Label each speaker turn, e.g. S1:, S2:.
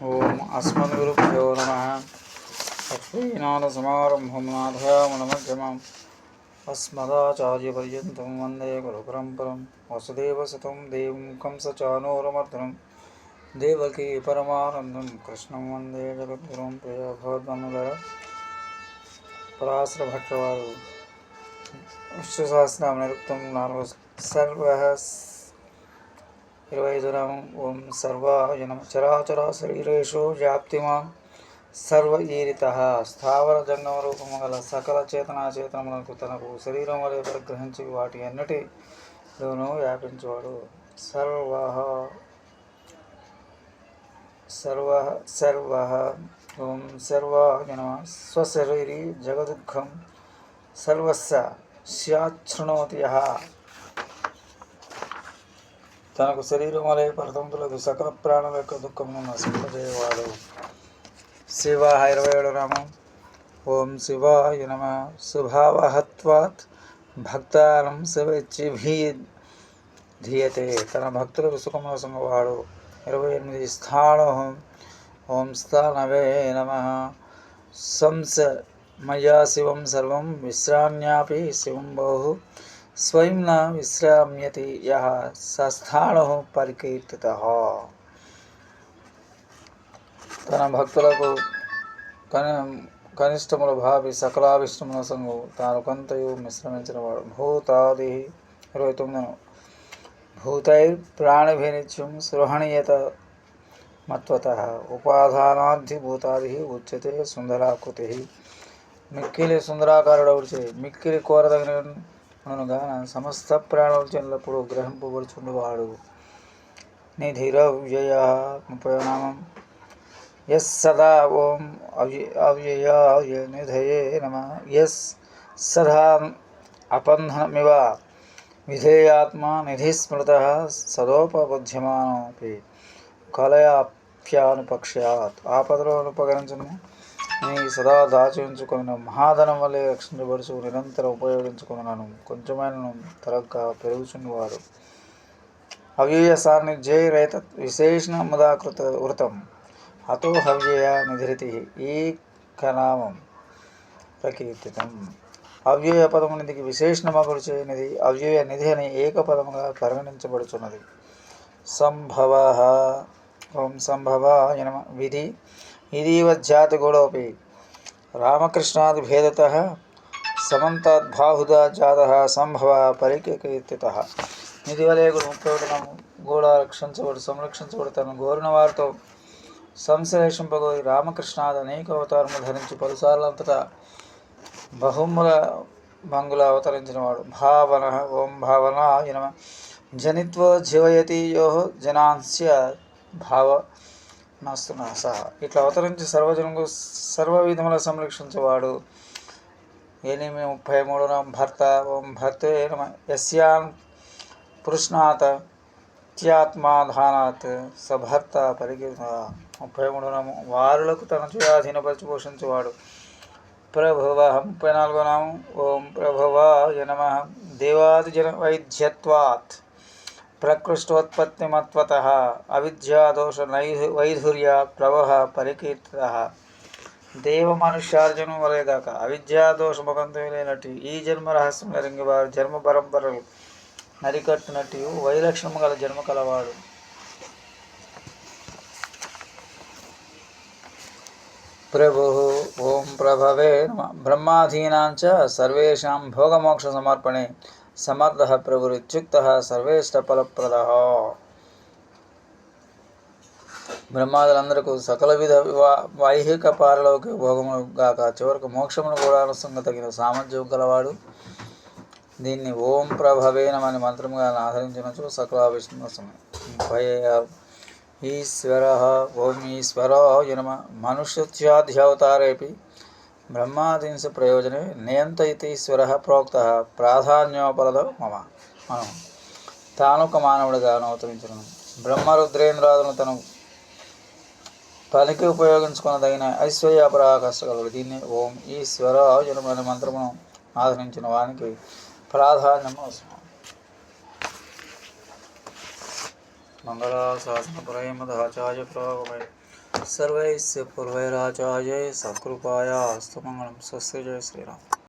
S1: ఓం అస్మద్గురుభ్యో నమ లక్ష్మీనాథసమారంభం నాథయామనమధ్యమం అస్మదాచార్యపర్యంతం వందే గురుపరంపరం వసుదేవసుతం దేవం కంసచానూరమర్దనం దేవకీ పరమానందం కృష్ణం వందే జగద్గురుం ప్రియ భగవద్బంధుల పరాశర భట్టవారు విశ్వసహస్రనామ నిరుక్తం నాలుగు సర్వ ఇరవై ఐదు నామం ఓం సర్వాయ నమ చరాచర శరీరేషు వ్యాప్తిమాం సర్వ ఈరిత స్థావర జంగమ రూపము గల సకల చేతనా చేతనములకు తనకు శరీరం వలె పరిగ్రహించి వాటి అన్నిటిలోనూ వ్యాపించువాడు. సర్వ సర్వ సర్వ ఓం సర్వ నమ స్వశరీరి జగదుఃఖం సర్వస్య స్యాశృణోతి యహ. తనకు శరీరం వలె పరతంతులకు సకల ప్రాణుల యొక్క దుఃఖమును నశింపజేయవాడు. శివ ఇరవై ఏడు నామం ఓం శివాయ నమ. శుభావహత్వాత్ భక్తానం శివచ్చిభీ ధీయతే తన భక్తులకు సుఖముల సంగవాడు ఇరవై ఎనిమిది స్థానం. ఓం స్థానవే నమ. సంస మయా శివం సర్వం విశ్రామ్యాపి శివం బహు. స్వయం న విశ్రామ్యతి యః సస్థాణు పరికీర్తిత తన భక్తులకు కని కనిష్టములు భావి సకలాభిష్టముల సంగు తాను కొంతయు మిశ్రమించినవాడు భూతాది ఇరవై తొమ్మిది భూతైర్ ప్రాణిభినిత్యం సృహణీయత మత్వత ఉపాధానాద్ధి భూతాది ఉచ్యతే సుందరాకృతి మిక్కిలి సుందరాకారుడవుడిచే మిక్కిలి కోరదగిన అనగా సమస్త ప్రాణులు చెల్లప్పుడు గ్రహింపబడుచుండువాడు. నిధిరవ్యయ ముప్పై నామం ఎస్ సదా ఓం అవ్య అవ్యయాయ నిధయే నమ. ఎస్ సదా అపంధనమివ విధేయాత్మ నిధిస్మృత సదోపబుద్ధ్యమానోపి. కలయాప్యానుపక్ష్యాత్. ఆపదలో అనుపకరించను నీ సదా దాచి ఉంచుకున్న మహాధనం వలె రక్షించబడుచు నిరంతరం ఉపయోగించుకున్నాను కొంచెమైన తరగ్గా పెరుగుచున్నవాడు. అవ్యయ సాన్నిధ్యే రైత విశేషణ ముదాకృత వృతం. అతో హవ్యయ నిధృతి ఈ కనామం ప్రకీర్తితం. అవ్యయ పదము నిధికి విశేషణమగుడు చేయనిది అవ్యయ నిధి అని ఏక పదముగా పరిగణించబడుచున్నది. సంభవ ఓం సంభవ విధి ఇదీవ జాతగుణోపి రామకృష్ణాదిభేదత సమంతాద్బాహుదా జాత సంభవ పరికీర్తిత. నిధి వలె ముప్పై గోడ రక్షించబడు సంరక్షించబడి తన గోరిన వారితో సంశ్లేషింపగోరి రామకృష్ణాది అనేక అవతారములు ధరించి పలుసార్లు అంతటా బహుముల భంగుల అవతరించినవాడు. భావన ఓం భావన జనిత్వ జీవయతి యో జనాంస్య భావ నాస్తు సహా ఇట్లా అవతరించి సర్వజనకు సర్వ విధముల సంరక్షించేవాడు. ఎనిమిది ముప్పై మూడున భర్త ఓం భర్తే యస్యాన్ పురుష్ణాత్ త్యాత్మాధానాత్ సభర్త పరిగి ముప్పై మూడున వారులకు తన చేయాధీనపరిచి పోషించేవాడు. ప్రభువ ముప్పై నాలుగో నామం. ఓం ప్రభువ నమ. దేవాదిజన వైద్యత్వాత్. ప్రకృష్టోత్పత్తిమత్వత అవిద్యాదోష నైధు వైధుర్యాత్ ప్రభవ పరికీర్తిత దేవ మనుష్యార్జును వలెగాక అవిద్యాదోషముఖంతం లేనట్టు ఈ జన్మ రహస్యం నెరింగి వారు జన్మ పరంపరలు నరికట్టునట్టు వైలక్షణము గల జన్మ కలవాడు ప్రభు ఓం ప్రభవే నమ బ్రహ్మాధీనాంచ సర్వేషాం భోగమోక్ష సమర్పణే సమర్థ ప్రభురిత్యుక్త సర్వేష్ట ఫలప్రద బ్రహ్మాదులందరకు సకల విధ వివా- వైహిక పారలోకి భోగములు గాక చివరకు మోక్షమును కూడా అనుసంగతగిన సామర్థ్యం గలవాడు. దీన్ని ఓం ప్రభవేనం అనే మంత్రముగా ఆదరించినచు సకల విష్ణు ముప్పై ఈశ్వర ఓం ఈశ్వర నమ. మనుష్యత్యాధ్యవతారేపి బ్రహ్మాదీంస ప్రయోజనే నియంత ఇతీశ్వర ప్రోక్త. ప్రాధాన్యోపలదో మమ. మనం తాను ఒక మానవుడిగా అవతరించను బ్రహ్మరుద్రేంద్రాదును తను పనికి ఉపయోగించుకున్నదగిన ఐశ్వర్యాపరాకష్టగలడు దీన్ని ఓం ఈశ్వర జనమైన మంత్రమును ఆదరించిన వానికి ప్రాధాన్యం అవసరం. మంగళాశాసన ప్రేమదాచార్య ప్రభావమై सर्वै सर्वैराजाय सकृपाया अस्तु मङ्गलं स्वस्य जय श्रीराम।